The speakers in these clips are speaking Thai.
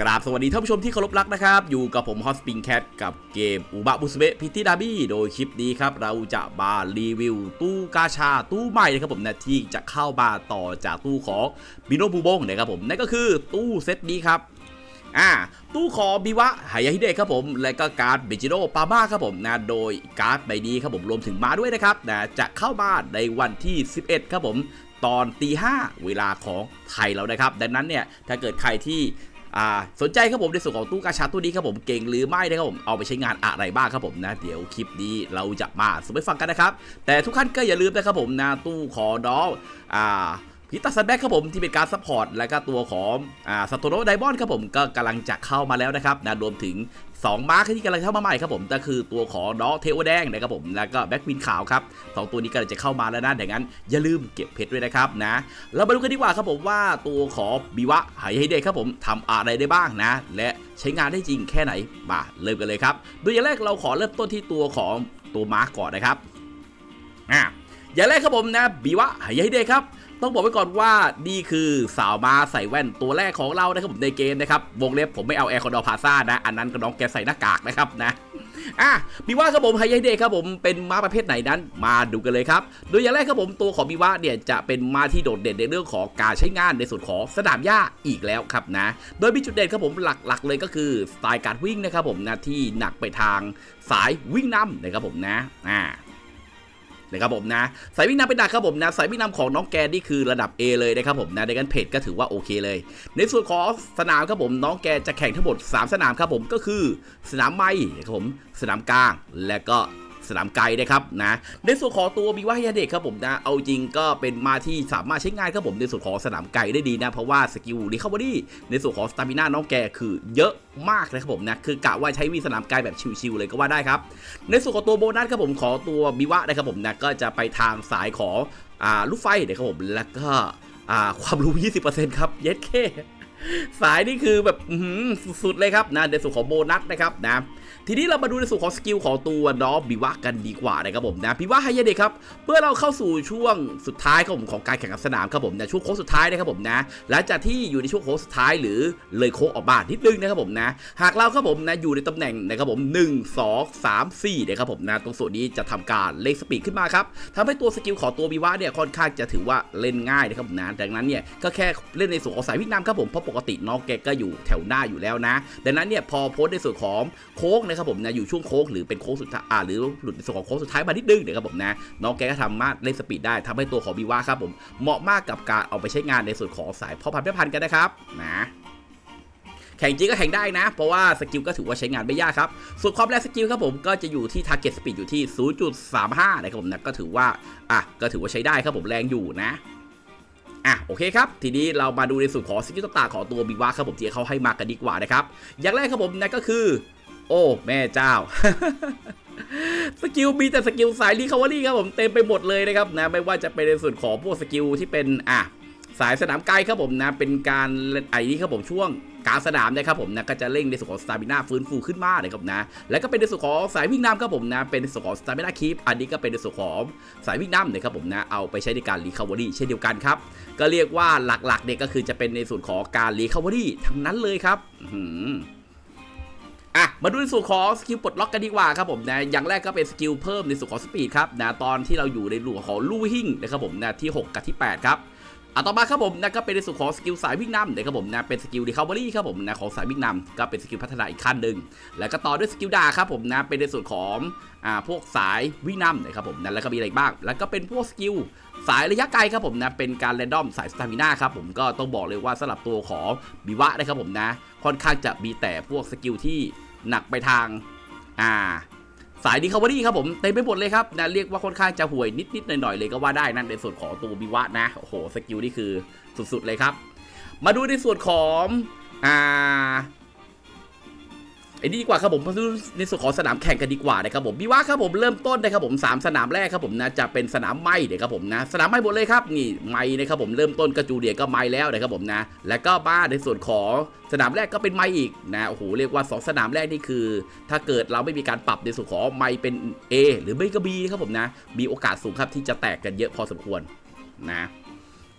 กราบสวัสดีท่านผู้ชมที่เคารพรักนะครับ อยู่กับผมฮอสปิงแคทกับเกมอุบะบุสเบะพิติดาบี้โดยคลิปนี้ครับ เราจะมารีวิวตู้กาชาตู้ใหม่นะครับผมนะที่จะเข้ามาต่อจากตู้ของบิโนบูบงนะครับผมนั่นก็คือตู้เซตนี้ครับอ่าตู้ของบิวะหายาฮิเดะครับผม และก็การ์ดเบจิโรปาม่าครับผมนะโดยการ์ดใบนี้ครับผมรวมถึงมาด้วยนะครับนะจะเข้ามาในวันที่ 11 ครับผม ตอนตีห้าเวลาของไทยแล้วนะครับ ดังนั้นเนี่ยถ้าเกิดใครที่ อ่าสนใจครับผมในส่วนของตู้กาชาตู้นี้ครับผมเก่งหรือไม่นะครับผมเอาไปใช้งานอะไรบ้างครับผมนะ เดี๋ยวคลิปนี้เราจะมาสรุปให้ฟังกันนะครับ แต่ทุกท่านก็อย่าลืมนะครับผมนะตู้ขอน้องอ่าพิตัสแบ็กครับผมที่เป็นการซัพพอร์ตและก็ตัวของอ่าสตโตโนไดมอนด์ครับผมก็กำลังจะเข้ามาแล้วนะครับนะรวมถึง 2มาร์คที่กำลังเข้ามาใหม่ครับผมก็คือตัวของน้องเทโอแดงนะครับผมแล้วก็แบ็กวินขาวครับสองตัวนี้กำลังจะเข้ามาแล้วนะดังนั้น อย่าลืมเก็บเพชรด้วยนะครับนะเรามาดูกันดีกว่าครับผมว่าตัวของบิวะหายให้เด็กครับผมทำอะไรได้บ้างนะ และใช้งานได้จริงแค่ไหนมาเริ่มกันเลยครับโดยอย่างแรกเราขอเริ่มต้นที่ตัวของตัวมาร์กก่อนนะครับอ่าอย่างแรกครับผมนะบีวะหายายเดครับ ต้องบอกไว้ก่อนว่านี่คือสาวมาใส่แว่นตัวแรกของเรานะครับผมในเกมนะครับวงเล็บผมไม่เอาแอร์คอนดอร์พาซ่านะ อันนั้นก็น้องแกใส่หน้ากากนะครับนะอะบีวะครับผมไฮยายเดครับผมเป็นม้าประเภทไหนนั้น มาดูกันเลยครับ โดยอย่างแรกครับผมตัวของบีวะเนี่ยจะเป็นม้าที่โดดเด่นในเรื่องของการใช้งานในส่วนของสนามหญ้าอีกแล้วครับนะ โดยมีจุดเด่นครับผมหลักๆ เลยก็คือสไตล์การวิ่งนะครับผมนะที่หนักไปทางสายวิ่งนำนะครับผมนะอ่า นะครับผมนะสายวิ่งนำเป็นหนักครับผมนะสายวิ่งนำของน้องแกนนี่คือระดับ A เลยนะครับผมนะในการเพจก็ถือว่าโอเคเลย ในส่วนของสนามครับผมน้องแกจะแข่งทั้งหมด 3 สนามครับผมก็คือ สนามไม้ครับผมสนามกลางและก็ สนามไกลนะครับนะในส่วนของตัวบิวายาเด็กครับผมนะเอาจริงก็เป็นมาที่สามารถใช้งานครับผมในส่วนของสนามไกลได้ดีนะเพราะว่าสกิลรีคาบอรี่ในส่วนของสตามิน่าน้องแกคือเยอะมากนะครับผมนะคือกะว่าใช้วีสนามไกลแบบชิวๆเลยก็ว่าได้ครับ ในส่วนของตัวโบนัสครับผมขอตัวบิวะนะครับผมนะก็จะไปทางสายของอ่าลูกไฟนะครับผมแล้วก็อ่าความรู้ 20%ครับเย็ดเค สายนี่คือแบบสุดๆเลยครับนะในส่วนของโบนัสนะครับนะทีนี้เรามาดูในส่วนของสกิลของตัวน้องบิวะกันดีกว่านะครับผมนะบิวะไฮเยเดครับเมื่อเราเข้าสู่ช่วงสุดท้ายครับผมของการแข่งขันสนามครับผมนะช่วงโค้งสุดท้ายนะครับผมนะหลังจากที่อยู่ในช่วงโค้งสุดท้ายหรือเลยโค้งออกมานนิดนึงนะครับผมนะหากเราครับผมนะอยู่ในตำแหน่งนะครับผม1 2 3 4นะครับผมนะตรงส่วนนี้จะทำการเล่นสปีดขึ้นมาครับทำให้ตัวสกิลของตัวบิวะเนี่ยค่อนข้างจะถือว่าเล่นง่ายนะครับผมนะดังนั้นเนี่ยก็แค่เล่นในส่วนของสายวิ่งนำครับผมเพราะปกติน้องแกก็อยู่แถวหน้าอยู่แล้วนะ ดังนั้นเนี่ยพอโพสในส่วนของโค้งนะครับผมนะอยู่ช่วงโค้งหรือเป็นโค้งสุดท้ายอ่าหรือหลุดในส่วนของโค้งสุดท้ายมานิดนึงนะครับผมนะน้องแกก็ทำมาเล่นสปีดได้ทำให้ตัวของบิวะครับผมเหมาะมากกับการเอาไปใช้งานในส่วนของสายพ่อพันธุ์แม่พันธุ์กันนะครับนะแข่งจริงก็แข่งได้นะ เพราะว่าสกิลก็ถือว่าใช้งานไม่ยากครับ ส่วนความแรงสกิลครับผมก็จะอยู่ที่ target speed อยู่ที่ 0.35 นะครับผมนะก็ถือว่าอะก็ถือว่าใช้ได้ครับผมแรงอยู่นะ อะโอเคครับ ทีนี้เรามาดูในส่วนของสกิลต่างๆของตัวบิวาครับผมที่เขาให้มากันดีกว่านะครับ อย่างแรกครับผมนั่นก็คือ โอ้แม่เจ้าสกิลมีแต่สกิลสายรีคาวารี่ครับผมเต็มไปหมดเลยนะครับนะไม่ว่าจะเป็นในส่วนของพวกสกิลที่เป็นอะ สายสนามไกลครับผมนะเป็นการไอ้นี่ครับผมช่วงกาสนามนะครับผมนะก็จะเร่งในส่วนของสตามิน่าฟื้นฟูขึ้นมาเลยครับนะแล้วก็เป็นในส่วนของสายวิ่งน้ำครับผมนะเป็นในส่วนของสตามิน่าคีปอันนี้ก็เป็นในส่วนของสายวิ่งน้ำนะครับผมนะเอาไปใช้ในการรีคาวอรี่เช่นเดียวกันครับก็เรียกว่าหลักๆเนี่ยก็คือจะเป็นในส่วนของการรีคาวอรี่ทั้งนั้นเลยครับอืมอะมาดูในส่วนของสกิลปลดล็อกกันดีกว่าครับผมนะอย่างแรกก็เป็นสกิลเพิ่มในส่วนของสปีดครับนะตอนที่เราอยู่ในหลวของลู่หิ่งนะครับผมนะที่ 6 กับที่ 8 ครับ อะต่อมาครับผมนะก็เป็นในส่วนของสกิลสายวิ่งนำนะครับผมนะเป็นสกิลรีคาบอรี่ครับผมนะของสายวิ่งนำก็เป็นสกิลพัฒนาอีกขั้นหนึ่งแล้วก็ต่อด้วยสกิลดาครับผมนะเป็นในส่วนของอ่าพวกสายวิ่งนำนะครับผมนะแล้วก็มีอะไรบ้าง แล้วก็เป็นพวกสกิลสายระยะไกลครับผมนะเป็นการแรนดอมสายสตามิน่าครับผมก็ต้องบอกเลยว่าสำหรับตัวของบิวะนะครับผมนะค่อนข้างจะมีแต่พวกสกิลที่หนักไปทางอ่า สายดีคาบอรี่ครับผมเต็มไปหมดเลยครับนะเรียกว่าค่อนข้างจะห่วยนิดๆหน่อยๆเลยก็ว่าได้นั่นในส่วนของตัวบิวะนะโอ้โหสกิลนี่คือสุดๆเลยครับ มาดูในส่วนของอ่า อ้นี่ดีกว่าครับผมมาดูในส่วนของสนามแข่งกันดีกว่านะครับผมบิวะครับผมเริ่มต้นนะครับผมสามสนามแรกครับผมนะจะเป็นสนามไม้เดี๋ยวครับผมนะสนามไม้หมดเลยครับนี่ไม้นะครับผมเริ่มต้นกระจูเดียก็ไม้แล้วนะครับผมนะแล้วก็บ้านในส่วนของสนามแรกก็เป็นไม้อีกนะโอ้โหเรียกว่าสองสนามแรกนี่คือ ถ้าเกิดเราไม่มีการปรับในส่วนของไม้เป็น A หรือไม่ก็ B นะครับผมนะมีโอกาสสูงครับที่จะแตกกันเยอะพอสมควรนะ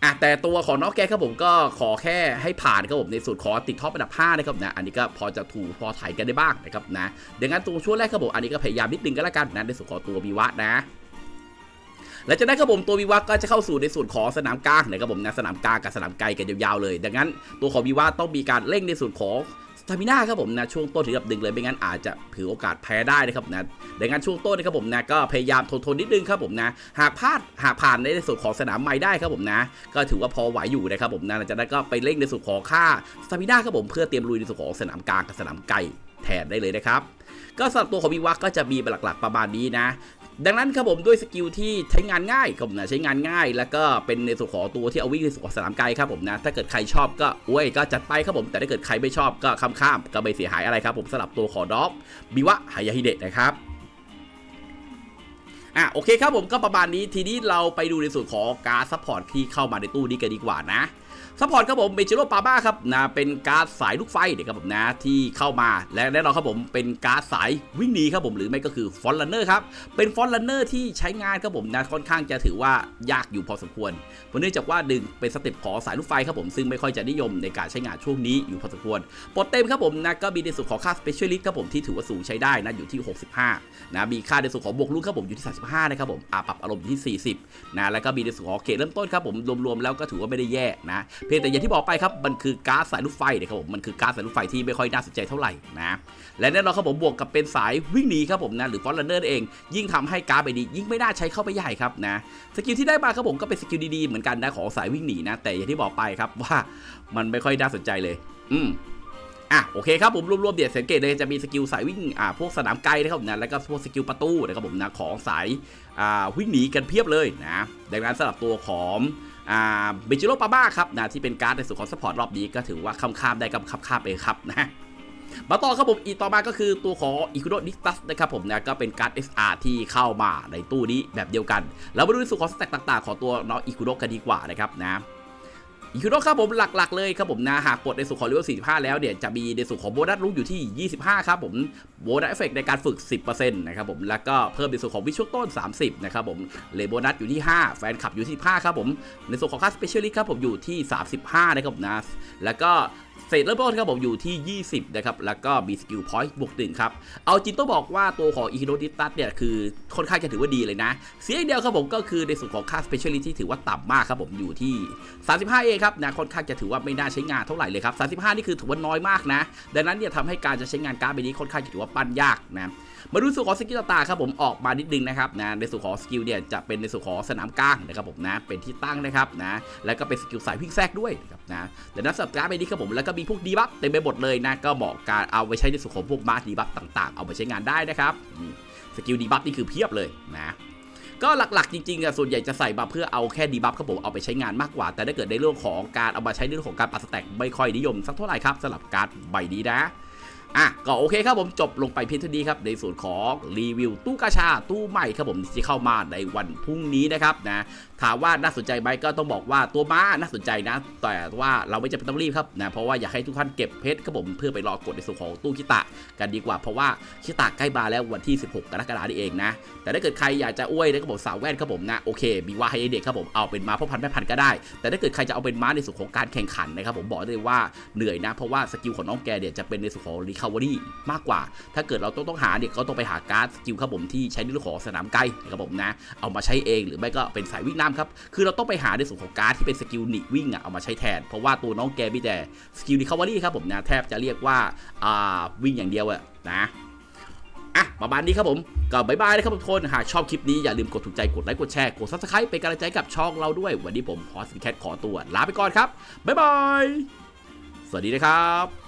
อะแต่ตัวของน้องแกครับผมก็ขอแค่ให้ผ่านครับผมในส่วนของติดท็อปอันดับ5นะครับนะอันนี้ก็พอจะถูพอถ่ายกันได้บ้างนะครับนะดังนั้นตัวช่วงแรกครับผมอันนี้ก็พยายามนิดนึงก็แล้วกันนะในส่วนของตัวบีวะนะหลังจากนั้นครับผมตัววิวส์ก็จะเข้าสู่ในส่วนของสนามกลางนะครับผมนะสนามกลางกับสนามไกลกันยาวๆเลย ดังนั้นตัวของวิวส์ต้องมีการเร่งในส่วนของ สตามิน่าครับผมนะช่วงต้นถึงกับดึงเลยไม่งั้นอาจจะถือโอกาสแพ้ได้นะครับนะดังนั้นช่วงต้นนะครับผมนะก็พยายามทนทนๆนิดนึงครับผมนะหากพลาดหากผ่านในส่วนของสนามใหม่ได้ครับผมนะ ก็ถือว่าพอไหวอยู่นะครับผมนะหลังจากนั้นก็ไปเร่งในส่วนของค่าสตามิน่าครับผมเพื่อเตรียมลุยในส่วนของสนามกลางกับสนามไกลแทนได้เลยนะครับก็สำหรับตัวของวิวัฒน์ก็จะมีหลักๆประมาณนี้นะ ดังนั้นครับผมด้วยสกิลที่ใช้งานง่ายครับผมนะใช้งานง่าย แล้วก็เป็นในส่วนของตัวที่เอาวิ่งในส่วนของสนามไกลครับผมนะถ้าเกิดใครชอบก็อวยก็จัดไปครับผมแต่ถ้าเกิดใครไม่ชอบก็ข้ามข้ามก็ไม่เสียหายอะไรครับผมสำหรับตัวขอด็อกบิวะฮายาฮิเดะนะครับอะโอเคครับผมก็ประมาณนี้ทีนี้เราไปดูในส่วนของการซัพพอร์ตที่เข้ามาในตู้นี้กันดีกว่านะ ซัพพอร์ตครับผมเบจิโรปาบ้าครับนะเป็นการ์ดสายลูกไฟนะครับผมนะที่เข้ามาและแน่นอนครับผมเป็นการ์ดสายวิ่งหนีครับผมหรือไม่ก็คือฟอนลันเนอร์ครับเป็นฟอนลันเนอร์ที่ใช้งานครับผมนะค่อนข้างจะถือว่ายากอยู่พอสมควรเพราะเนื่องจากว่าดึงเป็นสเต็ปของสายลูกไฟครับผมซึ่งไม่ค่อยจะนิยมในการใช้งานช่วงนี้อยู่พอสมควรปลดเต็มครับผมนะก็มีในส่วนของค่าสเปเชียลิสต์ครับผมที่ถือว่าสูงใช้ได้นะอยู่ที่ 65นะมีค่าในส่วนของบวกลูกครับผมอยู่ที่ 35นะครับผมอ่าปรับอารมณ์อยู่ที่ 40นะแล้วก็มีในส่วนของเขตเริ่มต้นครับผมรวมๆแล้วก็ถือว่าไม่ได้แย่นะเพียงแต่อย่างที่บอกไปครับมันคือก๊าซสายลูกไฟนะครับผมมันคือก๊าซสายลูกไฟที่ไม่ค่อยน่าสนใจเท่าไหร่นะและแน่นอนครับผมบวกกับเป็นสายวิ่งหนีครับผมนะหรือฟอนลันเนอร์เอง ยิ่งทำให้ก๊าซไปดียิ่งไม่น่าใช้เข้าไปใหญ่ครับนะสกิลที่ได้มาครับผมก็เป็นสกิลดีๆเหมือนกันนะของสายวิ่งหนีนะแต่อย่างที่บอกไปครับว่ามันไม่ค่อยน่าสนใจเลย อืมอะโอเคครับผมรวมๆเดี๋ยวสังเกตเลยจะมีสกิลสายวิ่งอ่าพวกสนามไกลนะครับนะแล้วก็พวกสกิลประตูนะครับผมนะของสายอ่าวิ่งหนีกันเพียบเลยนะดังนั้นสำหรับตัวของ เบจิโรปาบ้าครับนะที่เป็นการ์ดในส่วนของสปอร์ตรอบนี้ก็ถือว่าข้ามๆได้กับข้ามๆไปครับนะมาต่อครับผมอีกต่อมาก็คือตัวของอิคุโ o ดิสตัสนะครับผมนะก็เป็นการ์ด SR ที่เข้ามาในตู้นี้แบบเดียวกัน แล้วมาดูในส่วนของสแต็กต่าง ๆ ของตัวน้องอิคุโดกันดีกว่านะครับนะ อิคุโนครับผมหลักๆเลยครับผมนะหากปลดในส่วนของเลเวล45 แล้วเนี่ยจะมีในส่วนของโบนัสลุกอยู่ที่ 25 ครับผมโบนัสเอฟเฟกในการฝึก 10%นะครับผมแล้วก็เพิ่มในส่วนของวิชวลต้น 30 นะครับผมเลโบนัสอยู่ที่ 5 แฟนคลับอยู่ที่ 5 ครับผม ในส่วนของค่าสเปเชียลิสต์ครับผมอยู่ที่ 35 นะครับผมนะแล้วก็ เศษเริ่มต้นครับผมอยู่ที่ 20 นะครับ แล้วก็มีสกิลพอยต์บวกหนึ่งครับ เอาจริงต้องบอกว่าตัวของอีโนดิตัสเนี่ย คือค่อนข้างจะถือว่าดีเลยนะ เสียอย่างเดียวครับผมก็คือในส่วนของค่าสเปเชียลิที่ถือว่าต่ำมากครับผมอยู่ที่ 35 เองครับนะค่อนข้างจะถือว่าไม่น่าใช้งานเท่าไหร่เลยครับ 35 นี่คือถือว่าน้อยมากนะ ดังนั้นเนี่ยทำให้การจะใช้งานการ์ดใบนี้ค่อนข้างจะถือว่าปั้นยากนะ มาดูส่วนของสกิลต่างๆครับผมออกมานิดนึงนะครับนะในส่วนของสกิลเนี่ยจะเป็นในส่วนของสนามกลางนะครับผมนะเป็นที่ตั้งนะครับนะแล้วก็เป็นสกิลสายวิ่งแทรกด้วยนะครับนะแต่นั้นสำหรับการ์ดใบนี้ครับผมแล้วก็มีพวกดีบัฟเต็มไปหมดเลยนะก็เหมาะการเอาไปใช้ในส่วนของพวกมาร์ดีบัฟต่างๆ เอาไปใช้งานได้นะครับสกิลดีบัฟนี่คือเพียบเลยนะก็หลักๆจริงๆอะส่วนใหญ่จะใส่มาเพื่อเอาแค่ดีบัฟครับผมเอาไปใช้งานมากกว่า แต่ถ้าเกิดในเรื่องของการเอามาใช้ในเรื่องของการปัดสแต็กไม่ค่อยนิยมสักเท่าไหร่ครับสำหรับการ์ดใบนี้นะ อะก็โอเคครับผมจบลงไปเพียงเท่านี้ครับในส่วนของรีวิวตู้กาชาตู้ใหม่ครับผมที่เข้ามาในวันพรุ่งนี้นะครับนะถามว่าน่าสนใจไหมก็ต้องบอกว่าตัวม้าน่าสนใจนะ แต่ว่าเราไม่จำเป็นต้องรีบครับนะเพราะว่าอยากให้ทุกท่านเก็บเพชรครับผมเพื่อไปรอกดในส่วนของตู้คิตะกันดีกว่า เพราะว่าคิตะใกล้มาแล้ววันที่ 16 กรกฎาคมนี้เองนะ แต่ถ้าเกิดใครอยากจะอ้วยนะครับผมสาวแว่นครับผมนะโอเคมีว่าให้เด็กครับผมเอาเป็นม้าพ่อพันธุ์แม่พันธุ์ก็ได้ แต่ถ้าเกิดใครจะเอาเป็นม้าในส่วนของการแข่งขันนะครับผมบอกเลยว่าเหนื่อยนะ เพราะว่าสกิลของน้องแกเนี่ยจะเป็นในส่วนของ recovery มากกว่า ถ้าเกิดเราต้องต้องหาเนี่ยก็ต้องไปหาการ์ดสกิลครับผมที่ใช้ในเรื่องของสนามไกลนะครับผมนะ เอามาใช้เองหรือไม่ก็เป็นสายวิ่งน้ำครับ คือเราต้องไปหาในส่วนของการ์ดที่เป็นสกิลหนีวิ่งอะเอามาใช้แทน เพราะว่าตัวน้องแกมีแต่สกิล recovery ครับผมนะแทบจะเรียกว่าอ่าวิ่งอย่างเดียวอะนะอะประมาณนี้ครับผมก็บายบายนะครับทุกคน หากชอบคลิปนี้อย่าลืมกดถูกใจกดไลค์กดแชร์กด subscribe เป็นกำลังใจกับช่องเราด้วย วันนี้ผมฮอสแคทขอตัวลาไปก่อนครับ บ๊ายบาย สวัสดีนะครับ